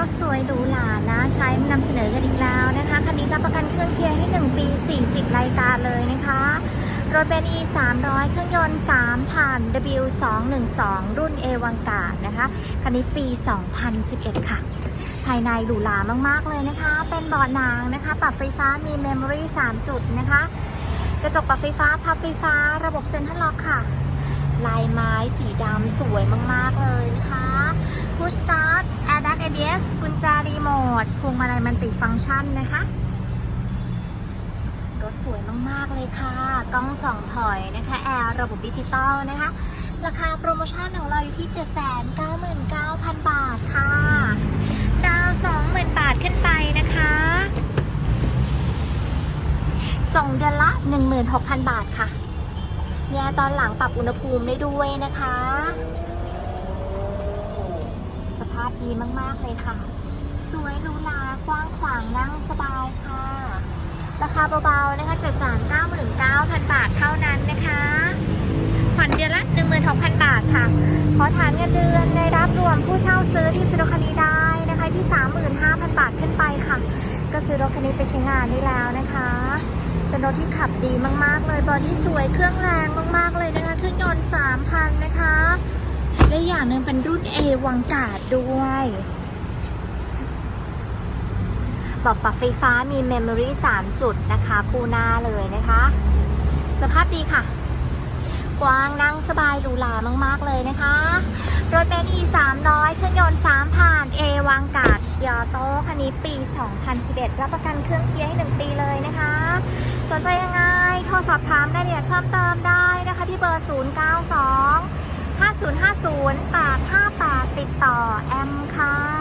รถสวยหรูหรานะ ใช้มานำเสนอกันอีกแล้วนะคะ คันนี้รับประกันเครื่องเกียร์ให้ 1 ปี 40 รายการเลยนะคะ รถเบนซ์ E 300 เครื่องยนต์ 3 ผ่าน W 2 1 2รุ่น A วังกานะคะ คันนี้ปี 2011 ค่ะ ภายในหรูหรามากๆเลยนะคะ เป็นเบาะหนังนะคะ ปรับไฟฟ้ามีเมมโมรี่3จุดนะคะ กระจกปรับไฟฟ้า พับไฟฟ้า ระบบเซ็นทรัลล็อกค่ะ ลายไม้สีดำสวยมากๆเลยนะคะพุชสตาร์ทแอร์แบ็กเอเสกุญแจ รีโมทพวงมาลัยมันติฟังก์ชันนะคะ รถสวยมาก ๆ เลยค่ะ กล้องสองถอยนะคะ แอร์ระบบดิจิตอลนะคะ ราคาโปรโมชั่นของเราอยู่ที่ 799,000 บาทค่ะ ดาว 20,000 บาทขึ้นไปนะคะ ส่งเดือนละ 16,000 บาทค่ะแย่ตอนหลังปรับอุณหภูมิได้ด้วยนะคะ สภาพดีมาก ๆ เลยค่ะ สวยหรูหรากว้างขวางนั่งสบายค่ะ ราคาเบาๆนะคะ799,000 บาทเท่านั้นนะคะผ่อนเดือนละ16,000 บาทค่ะ ขอฐานเงินเดือนในรับรวมผู้เช่าซื้อที่ซื้อรถคันนี้ได้นะคะที่ 35,000 บาทขึ้นไปค่ะ ก็ซื้อรถคันนี้ไปใช้งานได้แล้วนะคะ เป็นรถที่ขับดีมากๆเลยบอดี้สวยเครื่องแรงมากๆเลยนะคะเครื่องยนต์3,000นะคะและอย่างหนึ่งเป็นรุ่น A วังกาดด้วย บอกปรับไฟฟ้ามีเมมโมรี่3จุดนะคะคู่หน้าเลยนะคะ สภาพดีค่ะ กว้างนั่งสบายหรูหรามาก ๆ เลยนะคะ รถเบนซ์ E 300เครื่องยนต์3ผ่าน A วางกาดยอโต้คันนี้ปี 2011 รับประกันเครื่องเกียร์ให้ 1 ปีเลยนะคะ สนใจยังไง โทรสอบถามรายละเอียดเพิ่มเติมได้นะคะที่เบอร์ 092 5050 858 ติดต่อแอมค่ะ